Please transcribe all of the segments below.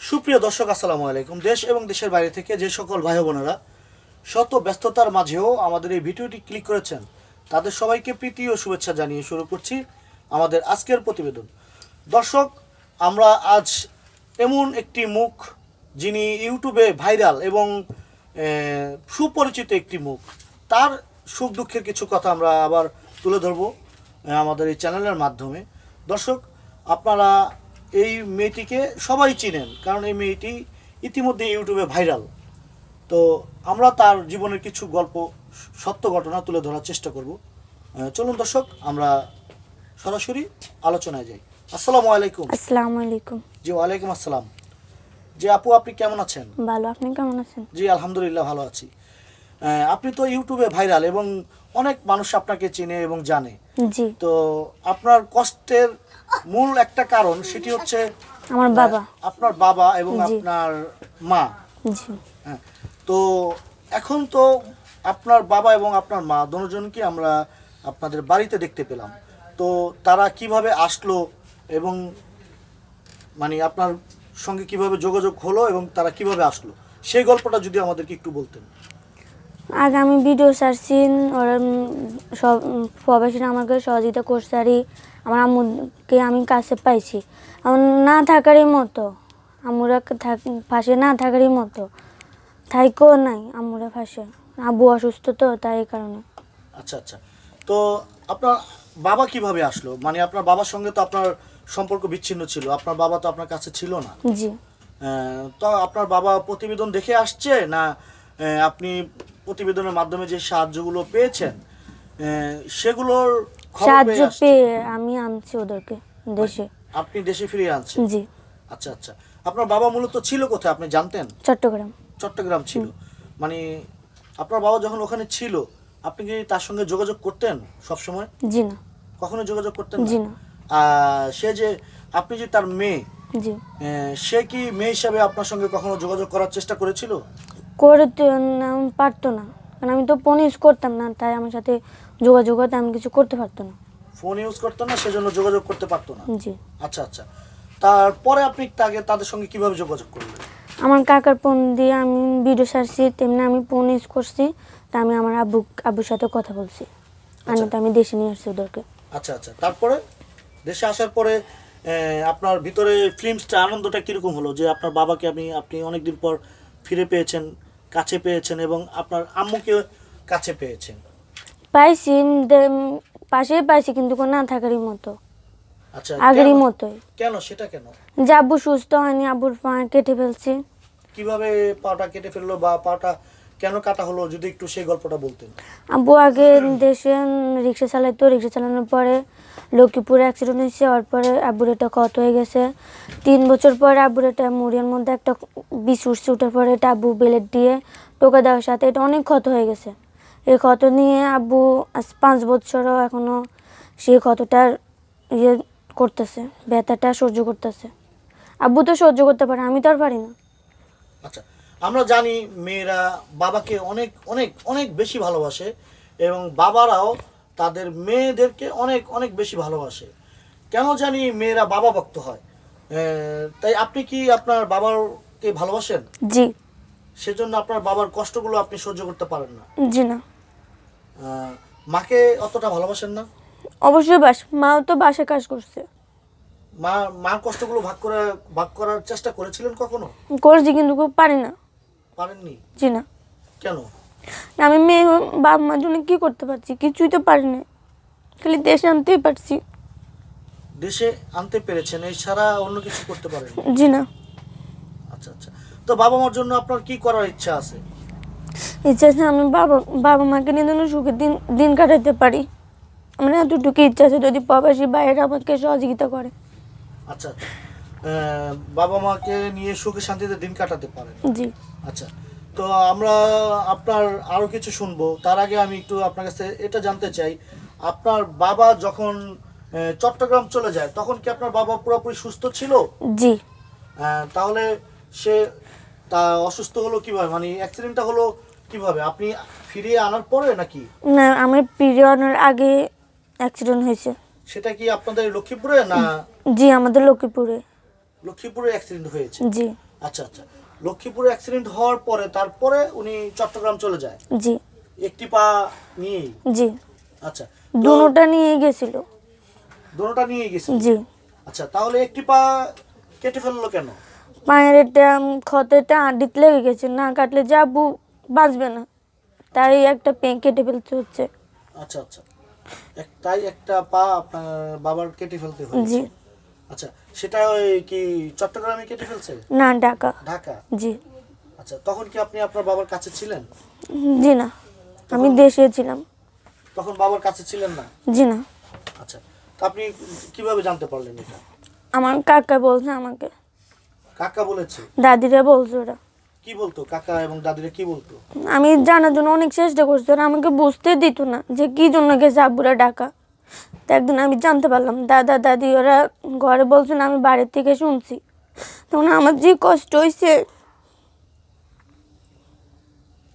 সুপ্রিয় দর্শক, আসসালামু আলাইকুম। দেশ এবং দেশের বাইরে থেকে যে সকল ভাই বোনেরা শত ব্যস্ততার মাঝেও আমাদের এই ভিডিওটি ক্লিক করেছেন, তাদের সবাইকে প্রীতি ও শুভেচ্ছা জানিয়ে শুরু করছি আমাদের আজকের প্রতিবেদন। দর্শক, আমরা আজ এমন একটি মুখ যিনি ইউটিউবে ভাইরাল এবং সুপরিচিত একটি মুখ, তার সুখ দুঃখের কিছু কথা আমরা আবার তুলে ধরবো আমাদের এই চ্যানেলের মাধ্যমে। দর্শক, আপনারা এই মেয়েটিকে সবাই চিনেন কারণ এই মেয়েটি ইতিমধ্যে ইউটিউবে ভাইরাল। তো আমরা তার জীবনের কিছু গল্প সত্য ঘটনা তুলে ধরার চেষ্টা করব। চলুন দর্শক আমরা সরাসরি আলোচনায় যাই। আসসালামু আলাইকুম। আসসালামু আলাইকুম। জি ওয়ালাইকুম আসসালাম। জি আপু আপনি কেমন আছেন? ভালো আপনি কেমন আছেন? জি আলহামদুলিল্লাহ ভালো আছি। আপনি তো ইউটিউবে ভাইরাল এবং অনেক মানুষ আপনাকে চিনে এবং জানে। জি। তো আপনার কষ্টের মূল একটা কারণ সেটি হচ্ছে আমার বাবা। আপনার বাবা এবং আপনার মা। হ্যাঁ তো এখন তো আপনার বাবা এবং আপনার মা দুজনকে আমরা আপনাদের বাড়িতে দেখতে পেলাম। তো তারা কীভাবে আসলো এবং মানে আপনার সঙ্গে কীভাবে যোগাযোগ হলো এবং তারা কীভাবে আসলো সেই গল্পটা যদি আমাদেরকে একটু বলতেন। আগে আমি ভিডিও সারছি ওরা সব প্রবাসীরা আমাকে সহযোগিতা করছে আর আমার আম্মুকে আমি কাছে পাইছি। আমার না থাকারই মতো আম্মুরা থাক- পাশে না থাকারই মতো। থাইকেও নাই আম্মুরা পাশে। আব্বু অসুস্থ তো তাই কারণে। আচ্ছা আচ্ছা। তো আপনার বাবা কীভাবে আসলো? মানে আপনার বাবার সঙ্গে তো আপনার সম্পর্ক বিচ্ছিন্ন ছিল আপনার বাবা তো আপনার কাছে ছিল না। জি। তো আপনার বাবা প্রতিবেদন দেখে আসছে না আপনি প্রতিবেদনের মাধ্যমে যে সাহায্যগুলো পেয়েছেন সেগুলোর সাহায্য পেয়ে আমি আনছি ওদেরকে দেশে। আপনি দেশে ফিরে আনছেন? জি। আচ্ছা আচ্ছা। আপনার বাবা মূলত ছিল কোথায় আপনি জানতেন? চট্টগ্রাম। চট্টগ্রাম ছিল। মানে আপনার বাবা যখন ওখানে ছিল আপনি কি তার সঙ্গে যোগাযোগ করতেন সব সময় জি না। কখনো যোগাযোগ করতেন জি না। সে যে আপনি যে তার মেয়ে জি। সে কি মেয়ে হিসাবে আপনার সঙ্গে কখনো যোগাযোগ করার চেষ্টা করেছিল? করতে পারতো না। কারণ আমি তো ফোন ইউজ করতাম না তাই আমার সাথে যোগাযোগ হতে আমি কিছু করতে পারতো না। ফোন ইউজ করতো না সেজন্য যোগাযোগ করতে পারতো না? জি। আচ্ছা আচ্ছা। তারপরে আপনি তাকে তাদের সঙ্গে কীভাবে যোগাযোগ করলেন? আমার কাকার ফোন দিয়ে আমি ভিডিও সারছি তেমনি আমি ফোন ইউজ করছি তা আমি আমার আব্বু আব্বুর সাথে কথা বলছি। আর আচ্ছা। না তো আমি দেশে নিয়ে আসছি ওদেরকে। আচ্ছা আচ্ছা। তারপরে? দেশে আসার পরে আহ, আপনার ভিতরে ফিল্মসটা আনন্দটা কীরকম হলো? যে আপনার বাবাকে আপনি আপনি অনেকদিন পর ফিরে পেয়েছেন কাছে পেয়েছেন এবং আপনার আম্মুকে কাছে পেয়েছেন? পাইছি দে- পাশেই পাইছি কিন্তু কোনো না থাকারই মতো। আচ্ছা আগেরই কেন- মতোই। কেন? সেটা কেন? যে আব্বু সুস্থ হয়নি আব্বুর পা কেটে ফেলছে। কীভাবে পাটা কেটে ফেলল বা পাটা কেন কাটা হলো যদি একটু সেই গল্পটা বলতেন? আব্বু আগে দেশে রিক্সা চালাইতো রিক্সা চালানোর পরে লক্ষ্মীপুরে অ্যাক্সিডেন্ট হয়েছে ওর পরে আব্বুর এটা ক্ষত হয়ে গেছে। তিন বছর পরে আব্বুর এটা মুড়ির মধ্যে একটা বিষ উঠছে উঠার পরে এটা আব্বু বেলেট দিয়ে টোকা দেওয়ার সাথে এটা অনেক ক্ষত হয়ে গেছে। এই ক্ষত নিয়ে আব্বু আজ পাঁচ বছরও এখনও সেই ক্ষতটার ইয়ে করতেছে ব্যথাটা সহ্য করতেছে। আব্বু তো সহ্য করতে পারে আমি তো আর পারি না। আচ্ছা আমরা জানি মেয়েরা বাবাকে অনেক অনেক অনেক বেশি ভালোবাসে এবং বাবারাও তাদের মেয়েদেরকে অনেক অনেক বেশি ভালোবাসে। কেন জানি মেয়েরা বাবা ভক্ত হয়? তাই আপনি কি আপনার বাবাকে ভালোবাসেন? জি। সেজন্য আপনার বাবার কষ্টগুলো আপনি সহ্য করতে পারেন না। জি না। মাকে অতটা ভালোবাসেন না? অবশ্যই বাস মাও তো বাসে কাজ করছে। মা মার কষ্টগুলো ভাগ করে ভাগ করার চেষ্টা করেছিলেন কখনো? করেছি কিন্তু পারি না। পারেননি? জি না। কেন? আমি মেয়ে বাবা মার জন্য কি করতে পারছি? কিছুই তো পারি না খালি দেশে আনতেই পারছি। দেশে আনতে পেরেছেন এছাড়া অন্য কিছু করতে পারেন জি না। আচ্ছা আচ্ছা। তো বাবা মার জন্য আপনার কি করার ইচ্ছা আছে? ইচ্ছা আছে আমি বাবা বাবা মাকে নিয়ে যেন সুখে দিন দিন কাটাতে পারি। আমার এতটুকু ইচ্ছা আছে যদি প্রবাসী বাইরে আমাকে সহযোগিতা করে। আচ্ছা আচ্ছা। বাবা মাকে নিয়ে সুখে শান্তিতে দিন কাটাতে পারেন। জি। আচ্ছা তো আমরা আপনার আরও কিছু শুনব। তার আগে আমি একটু আপনার কাছে এটা জানতে চাই। আপনার বাবা যখন চট্টগ্রাম চলে যায় তখন কি আপনার বাবা পুরোপুরি সুস্থ ছিল? জি। তাহলে সে তা অসুস্থ হলো কীভাবে? মানে অ্যাক্সিডেন্টটা হলো কীভাবে? আপনি ফিরিয়ে আনার পরে নাকি? না আমি আমার আনার আগে অ্যাক্সিডেন্ট হয়েছে। সেটা কি আপনাদের লক্ষ্মীপুরে না জি আমাদের লক্ষ্মীপুরে। লক্ষ্মীপুরে অ্যাক্সিডেন্ট হয়েছে। জি। আচ্ছা আচ্ছা। লক্ষ্মীপুরে অ্যাক্সিডেন্ট হওয়ার পরে তারপরে উনি চট্টগ্রাম চলে যায়? জি। একটি পা নিয়ে জি। আচ্ছা দুটা নিয়ে গেছিল। দোনোটা নিয়ে গেছে জি। আচ্ছা তাহলে একটি পা কেটে ফেলল কেন? পায়ের একটা ক্ষতটা আডিত লেগে গেছে না কাটলে যে আব্বু বাঁচবে না। তাই একটা পেন কেটে ফেলতে হচ্ছে। আচ্ছা আচ্ছা। এক- তাই একটা পা আপনার বাবার কেটে ফেলতে জি। হয়েছে। আচ্ছা সেটা কি চট্টগ্রামে কেটে ফেলছে? না ঢাকা। ঢাকা? জি। আচ্ছা তখন কি আপনি আপনার বাবার কাছে ছিলেন? জি না আমি দেশে ছিলাম। তখন বাবার কাছে ছিলেন না? জি না। আচ্ছা তো আপনি কীভাবে জানতে পারলেন এটা? আমার কাকা বলছে আমাকে। কাকা বলেছে? দাদিরা বলছে ওরা। কি বলতো কাকা এবং দাদিরা কি বলতো? আমি জানার জন্য অনেক চেষ্টা করছি ওরা আমাকে বুঝতে দিত না যে কি জন্য গেছে আব্বুরা ডাকা তো একদিন আমি জানতে পারলাম দাদা দাদি ওরা ঘরে বলছেন আমি বাড়ির থেকে শুনছি। তখন আমার যে কষ্ট হয়েছে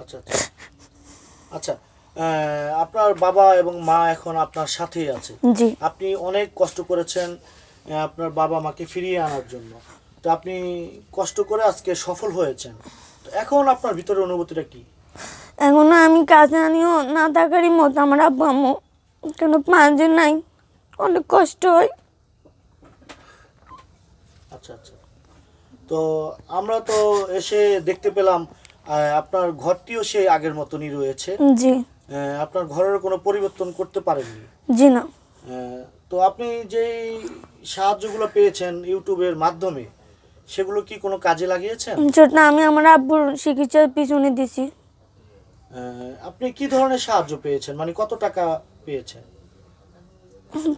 আচ্ছা আচ্ছা। আচ্ছা আপনার বাবা এবং মা এখন আপনার সাথেই আছে। জি। আপনি অনেক কষ্ট করেছেন আপনার বাবা মাকে ফিরিয়ে আনার জন্য। তো আপনি কষ্ট করে আজকে সফল হয়েছেন। তো এখন আপনার ভিতরে অনুভূতিটা কি? এখনও আমি কাজে আনিও না থাকারই মতো আমার আব্বু আম্মু। কেন পাঁচে নাই? অনেক কষ্ট হয়। আচ্ছা আচ্ছা। তো আমরা তো এসে দেখতে পেলাম আপনার ঘরটিও সেই আগের মতনই রয়েছে। জি। আপনার ঘরের কোনো পরিবর্তন করতে পারেননি? জি না। তো আপনি যেই সাহায্যগুলো পেয়েছেন ইউটিউবের মাধ্যমে সেগুলো কি কোনো কাজে লাগিয়েছেন? সেটা আমি আমার আব্বুর চিকিৎসার পিছনে দিছি। আপনি কি ধরনের সাহায্য পেয়েছেন? মানে কত টাকা পেয়েছেন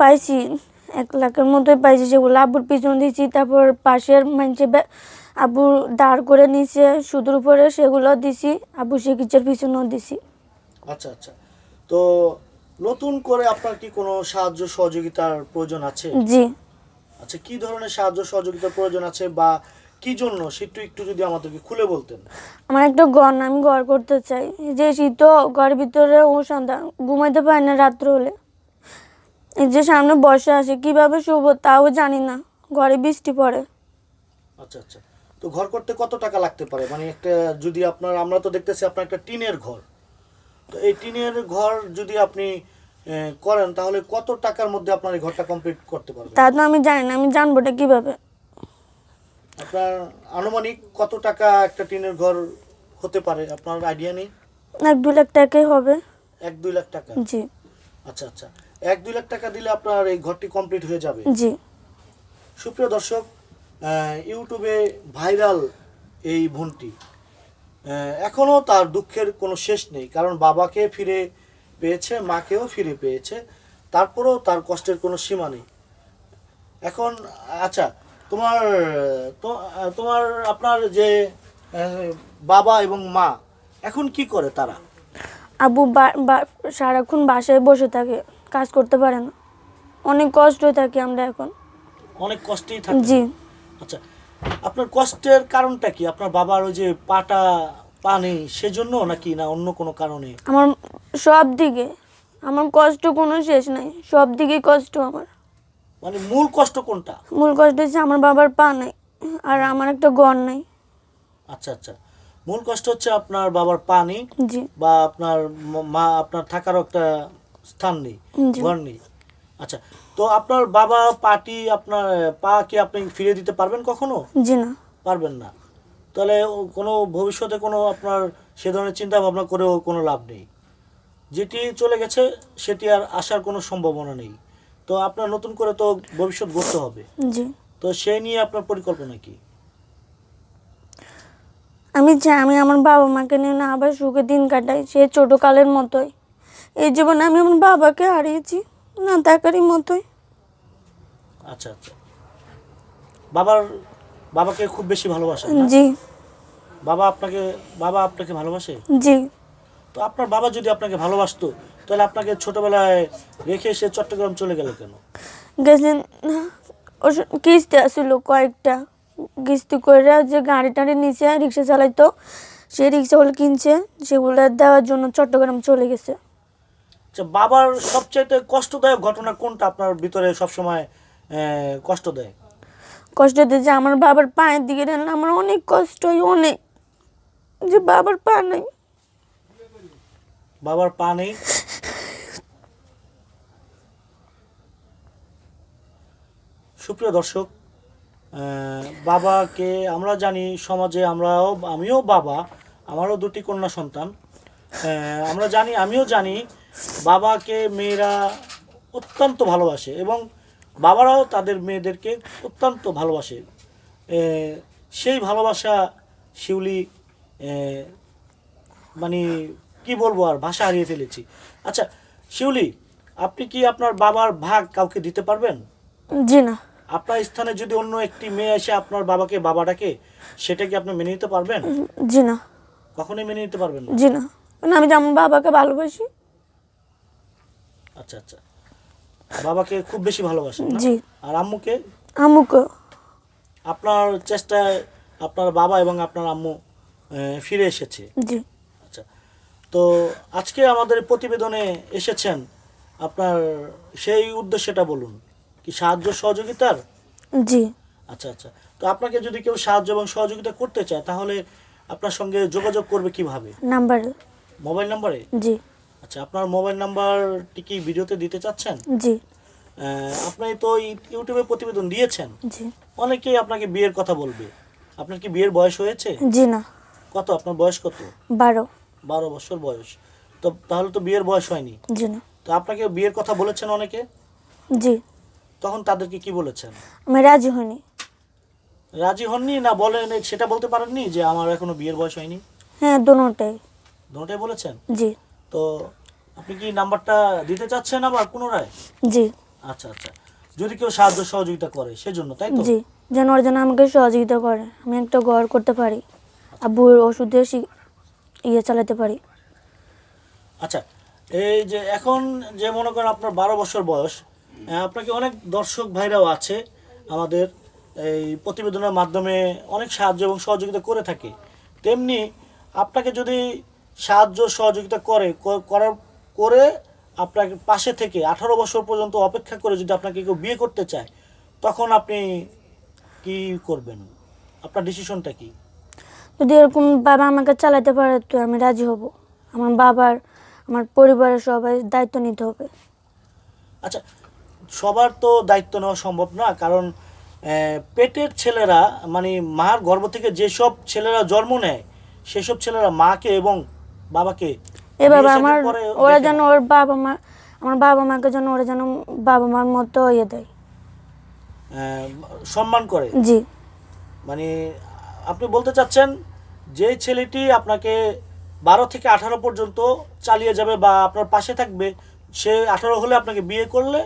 পাইছি এক লাখের মতোই পাইছি সেগুলো আবুর পিছনে দিয়েছি তারপর পাশের মানুষে আব্বু দাঁড় করে নিছে সুদের উপরে সেগুলো দিছি আব্বু চিকিৎসার পিছনেও দিছি। আচ্ছা আচ্ছা। তো নতুন করে আপনার কি কোনো সাহায্য সহযোগিতার প্রয়োজন আছে? জি। আচ্ছা কি ধরনের সাহায্য সহযোগিতার প্রয়োজন আছে বা কি জন্য? সেটা একটু যদি আমাদেরকে খুলে বলতেন। আমার একটা ঘর আমি ঘর করতে চাই। যে শীত ঘরের ভিতরে ও সন্ধ্যা ঘুমাইতে পারে না রাত্রে হলে। এই যে সামনে বর্ষা আসে কীভাবে শুভ তাও জানি না। ঘরে বৃষ্টি পড়ে। আচ্ছা আচ্ছা। তো ঘর করতে কত টাকা লাগতে পারে? মানে একটা যদি আপনার আমরা তো দেখতেছি আপনার একটা টিনের ঘর। তো এই টিনের ঘর যদি আপনি করেন তাহলে কত টাকার মধ্যে আপনার এই ঘরটা কমপ্লিট করতে পারবেন? তা তো আমি জানি না আমি জানবোটা কীভাবে? আপনার আনুমানিক কত টাকা একটা টিনের ঘর হতে পারে? আপনার আইডিয়া নেই? এক দু লাখ টাকাই হবে। এক দুই লাখ টাকা? জি। আচ্ছা আচ্ছা। এক দুই লাখ টাকা দিলে আপনার এই ঘরটি কমপ্লিট হয়ে যাবে? জি। সুপ্রিয় দর্শক ইউটিউবে ভাইরাল এই বোনটি এখনও তার দুঃখের কোনো শেষ নেই কারণ বাবাকে ফিরে পেয়েছে মাকেও ফিরে পেয়েছে। তারপরেও তার কষ্টের কোনো সীমা নেই। এখন আচ্ছা তোমার তোমার আপনার যে বাবা এবং মা এখন কি করে তারা? আব্বু বা- বা- সারাক্ষণ বাসায় বসে থাকে কাজ করতে পারে না। অনেক কষ্ট থাকে আমরা এখন। অনেক কষ্টেই থাকে। জি। আচ্ছা আপনার কষ্টের কারণটা কি? আপনার বাবার ওই যে পাটা পা নেই সেজন্য নাকি না অন্য কোনো কারণে? আমার সব দিকে আমার কষ্ট কোনো শেষ নাই সব দিকে কষ্ট আমার। মানে মূল কষ্ট কোনটা? মূল কষ্ট হচ্ছে আমার বাবার পা নাই আর আমার একটা ঘর নাই। আচ্ছা আচ্ছা। মূল কষ্ট হচ্ছে আপনার বাবার পা নেই জি। বা আপনার মা আপনার থাকারও একটা স্থান নেই। ঘর নেই। আচ্ছা তো আপনার বাবা পাটি আপনার পা কি আপনি ফিরে দিতে পারবেন কখনো? জি না। পারবেন না। তাহলে কোনো ভবিষ্যতে কোনো আপনার সে ধরনের চিন্তা ভাবনা করেও কোনো লাভ নেই। যেটি চলে গেছে সেটি আর আসার কোনো সম্ভাবনা নেই। তো আপনার নতুন করে তো ভবিষ্যৎ গড়তে হবে। জি। তো সেই নিয়ে আপনার পরিকল্পনা কি? আমি চাই আমি আমার বাবা মাকে নিয়ে না আবার সুখে দিন কাটাই সে ছোটো কালের মতোই। এই জীবনে আমি আমার বাবাকে হারিয়েছি না থাকারই মতোই। আচ্ছা আচ্ছা। বাবার বাবাকে খুব বেশি ভালোবাসেন না? জি। বাবা আপনাকে বাবা আপনাকে ভালোবাসে? জি। তো আপনার বাবা যদি আপনাকে ভালোবাসতো তাহলে আপনাকে ছোটবেলায় রেখে সে চট্টগ্রাম চলে গেল কেন? গেছেন ও স- কিস্তি আসছিল কয়েকটা। কিস্তি করে যে গাড়ি টাড়ি নিচে রিক্সা চালাইতো সেই রিক্সাগুলো কিনছে সেগুলো দেওয়ার জন্য চট্টগ্রাম চলে গেছে। আচ্ছা বাবার সবচাইতে কষ্টদায়ক ঘটনা কোনটা আপনার ভিতরে সবসময় আহ, কষ্ট দেয়? কষ্ট হতে যে আমার বাবার পায়ের দিকে টানলে আমার অনেক কষ্ট হয় অনেক। যে বাবার পা নাই। বাবার পা নেই সুপ্রিয় দর্শক বাবাকে আমরা জানি, সমাজে আমরাও, আমিও বাবা, আমারও দুটি কন্যা সন্তান। আমরা জানি, আমিও জানি, বাবাকে মেয়েরা অত্যন্ত ভালোবাসে এবং বাবারাও তাদের মেয়েদেরকে অত্যন্ত ভালোবাসে। সেই ভালোবাসা শিউলি মানে কি বলব আর? ভাষা হারিয়ে ফেলেছি। আচ্ছা শিউলি আপনি কি আপনার বাবার ভাগ কাউকে দিতে পারবেন? জি না। আপনার স্থানে যদি অন্য একটি মেয়ে এসে আপনার বাবাকে বাবা ডাকে সেটা কি আপনি মেনে নিতে পারবেন? জি না। কখনোই মেনে নিতে পারবেন না? জি না। কারণ আমি যেমন বাবাকে ভালোবাসি। আচ্ছা আচ্ছা। বাবাকে খুব বেশি ভালোবাসেন না? জি। আর আম্মুকে? আমুকে আপনার চেষ্টায় আপনার বাবা এবং আপনার আম্মু আহ, ফিরে এসেছে। জি। আচ্ছা। তো আজকে আমাদের প্রতিবেদনে এসেছেন আপনার সেই উদ্দেশ্যটা বলুন। কি সাহায্য সহযোগিতার? জি। আচ্ছা আচ্ছা। তো আপনাকে যদি কেউ সাহায্য এবং সহযোগিতা করতে চায় তাহলে আপনার সঙ্গে যোগাযোগ করবে কীভাবে? নাম্বার। মোবাইল নাম্বারে? জি। আচ্ছা আপনার মোবাইল নাম্বারটি কি ভিডিওতে দিতে চাচ্ছেন? জি। আপনি তো ইউটিউবে প্রতিবেদন দিয়েছেন। জি। অনেকেই আপনাকে বিয়ের কথা বলবে। আপনার কি বিয়ের বয়স হয়েছে? জি না। কত? আপনার বয়স কত? বারো। বারো বছর বয়স। তো তাহলে তো বিয়ের বয়স হয়নি। জি না। তো আপনাকে বিয়ের কথা বলেছেন অনেকে? জি। তখন তাদেরকে কি বলেছেন? আমি রাজি হইনি। রাজি হননি না বলেন সেটা বলতে পারেননি যে আমার এখনও বিয়ের বয়স হয়নি? হ্যাঁ দোনোটাই দুটোই বলেছেন? জি। তো আপনি কি নাম্বারটা দিতে চাচ্ছেন আবার পুনরায়? জি। আচ্ছা আচ্ছা। যদি কেউ সাহায্য সহযোগিতা করে সেজন্য তাই তো? জি। যেন ওর যেন আমাকে সহযোগিতা করে। আমি একটা ঘর করতে পারি। আর আব্বুর ওষুধের শি- ইয়ে চালাতে পারি। আচ্ছা এই যে এখন যে মনে করেন আপনার বারো বছর বয়স আপনাকে অনেক দর্শক ভাইরাও আছে, আমাদের এই প্রতিবেদনের মাধ্যমে অনেক সাহায্য এবং সহযোগিতা করে থাকে। তেমনি আপনাকে যদি সাহায্য সহযোগিতা করে করার করে আপনার পাশে থেকে আঠারো বছর পর্যন্ত অপেক্ষা করে যদি আপনাকে কেউ বিয়ে করতে চায়, তখন আপনি কি করবেন? আপনার ডিসিশনটা কি? যদি এরকম বাবা আমাকে চালাতে পারে তো আমি রাজি হব। আমার বাবার আমার পরিবারের সবাই দায়িত্ব নিতে হবে। আচ্ছা সবার তো দায়িত্ব নেওয়া সম্ভব না কারণ পেটের ছেলেরা মানে মার গর্ভ থেকে যেসব ছেলেরা জন্ম নেয় সেসব ছেলেরা মাকে এবং বাবাকে বিয়ে শাদীর আমার ওরা যেন ওর বাবা মা আমার বাবা মাকে যেন ওরা যেন বাবা মার মতো ইয়ে দেয়। সম্মান করে। জি। মানে আপনি বলতে চাচ্ছেন যে ছেলেটি আপনাকে বারো থেকে আঠারো পর্যন্ত চালিয়ে যাবে বা আপনার পাশে থাকবে সে আঠারো হলে আপনাকে বিয়ে করলে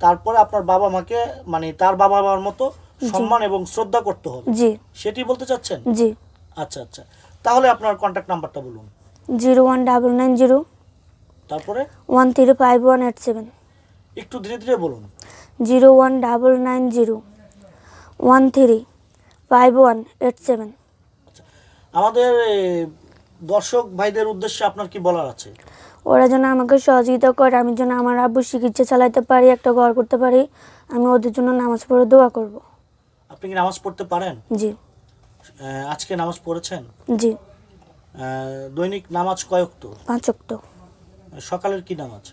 তারপরে আপনার বাবা মাকে মানে তার বাবা মার মতো সম্মান এবং শ্রদ্ধা করতে হবে। জি। সেটি বলতে চাচ্ছেন? জি। আচ্ছা আচ্ছা। তাহলে আপনার কন্ট্যাক্ট নাম্বারটা বলুন। Zero one double nine zero. তারপরে? One three five one eight seven. একটু ধীরে ধীরে বলুন। Zero one double nine zero. One three five one eight seven আমাদের দর্শক ভাইদের উদ্দেশ্যে আপনার কি বলার আছে? ওরা যেন আমাকে সহযোগিতা করে আমি যেন আমার আব্বুর চিকিৎসা চালাতে পারি একটা ঘর করতে পারি আমি ওদের জন্য নামাজ পড়ে দোয়া করব। আপনি কি নামাজ পড়তে পারেন? জি। আজকে নামাজ পড়েছেন? জি। দৈনিক নামাজ কয়ক্ত পাঁচ অক্ট সকালের কি নামাজ?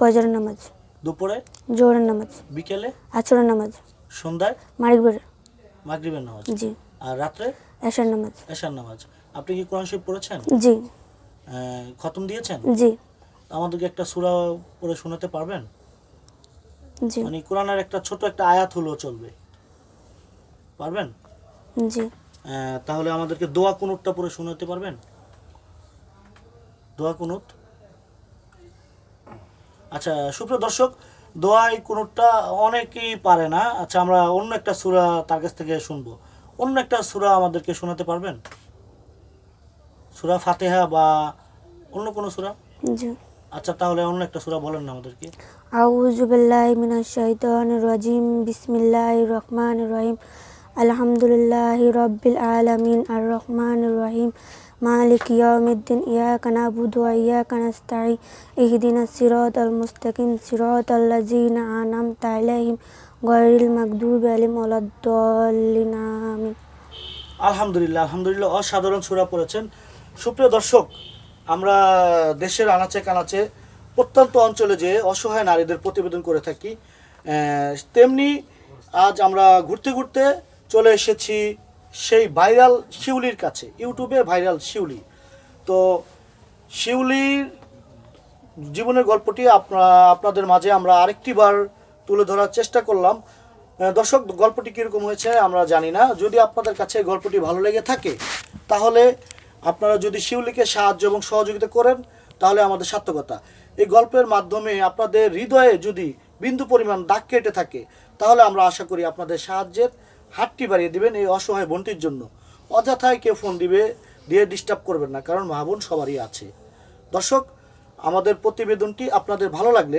পয়জারের নামাজ। দুপুরে? জোহরের নামাজ। বিকেলে? আচরের নামাজ। সন্ধ্যায়? মারিকবের মাগরিবের নামাজ। জি। আর রাত্রে? এশার নামাজ। এশার নামাজ। আপনি কি কোরআন শরীফ পড়েছেন? জি। খতম দিয়েছেন? জি। আমাদেরকে একটা সূরা পড়ে শোনাতে পারবেন? জি। মানে কোরআনের একটা ছোট একটা আয়াত হলেও চলবে। পারবেন? জি। তাহলে আমাদেরকে দোয়া কুনুতটা পরে শোনাতে পারবেন? দোয়া কুনুত? আচ্ছা সুপ্রিয় দর্শক দোয়াই কুনুতটা অনেকেই পারে না। আচ্ছা আমরা অন্য একটা সুরা তার কাছ থেকে শুনব। অন্য একটা সুরা আমাদেরকে শোনাতে পারবেন? সুরা ফাতেহা বা অন্য কোনো সুরা? জি। আচ্ছা তাহলে অন্য একটা সুরা বলেন না আমাদেরকে। আউযু বিল্লাহি মিনাশ শাইতানির রাজিম। বিসমিল্লাহির রহমানির রহিম। আলহামদুলিল্লাহি রাব্বিল আলামিন আর রহমান রহিম, মালিক ইয়াউমিদ্দিন, ইয়াকা নাবুদু ওয়া ইয়াকা নাস্তাঈন ইহদিনাস সিরাতাল মুস্তাকিম, সিরাতাল লাযিনা আনআমতা আলাইহিম গয়রিল মাকদুব আলিম ওলাদ্দলিন আমিন। আলহামদুলিল্লাহ আলহামদুলিল্লাহ, অসাধারণ সুরা পড়েছেন। সুপ্রিয় দর্শক, আমরা দেশের আনাচে কানাচে প্রত্যন্ত অঞ্চলে যে অসহায় নারীদের প্রতিবেদন করে থাকি তেমনি আজ আমরা ঘুরতে ঘুরতে চলে এসেছি সেই ভাইরাল শিউলির কাছে, ইউটিউবে ভাইরাল শিউলি। তো শিউলির জীবনের গল্পটি আপনা, আপনাদের মাঝে আমরা আরেকটি বার তুলে ধরার চেষ্টা করলাম। দর্শক, গল্পটি কীরকম হয়েছে আমরা জানি না। যদি আপনাদের কাছে গল্পটি ভালো লেগে থাকে, তাহলে আপনারা যদি শিউলিকে সাহায্য এবং সহযোগিতা করেন, তাহলে আমাদের সার্থকতা। এই গল্পের মাধ্যমে আপনাদের হৃদয়ে যদি বিন্দু পরিমাণ দাগ কেটে থাকে, তাহলে আমরা আশা করি আপনাদের সাহায্যের হাতটি বাড়িয়ে দিবেন এই অসহায় বোনটির জন্য। অযথায় কেউ ফোন দিবে দিয়ে ডিস্টার্ব করবেন না কারণ মা বোন সবারই আছে। দর্শক আমাদের প্রতিবেদনটি আপনাদের ভালো লাগলে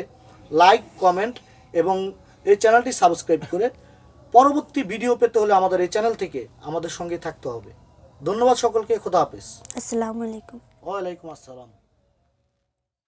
লাইক কমেন্ট এবং এই চ্যানেলটি সাবস্ক্রাইব করে পরবর্তী ভিডিও পেতে হলে আমাদের এই চ্যানেল থেকে আমাদের সঙ্গে থাকতে হবে। ধন্যবাদ সকলকে খোদা হাফেজ। আসসালামু আলাইকুম। ওয়ালাইকুম আসসালাম।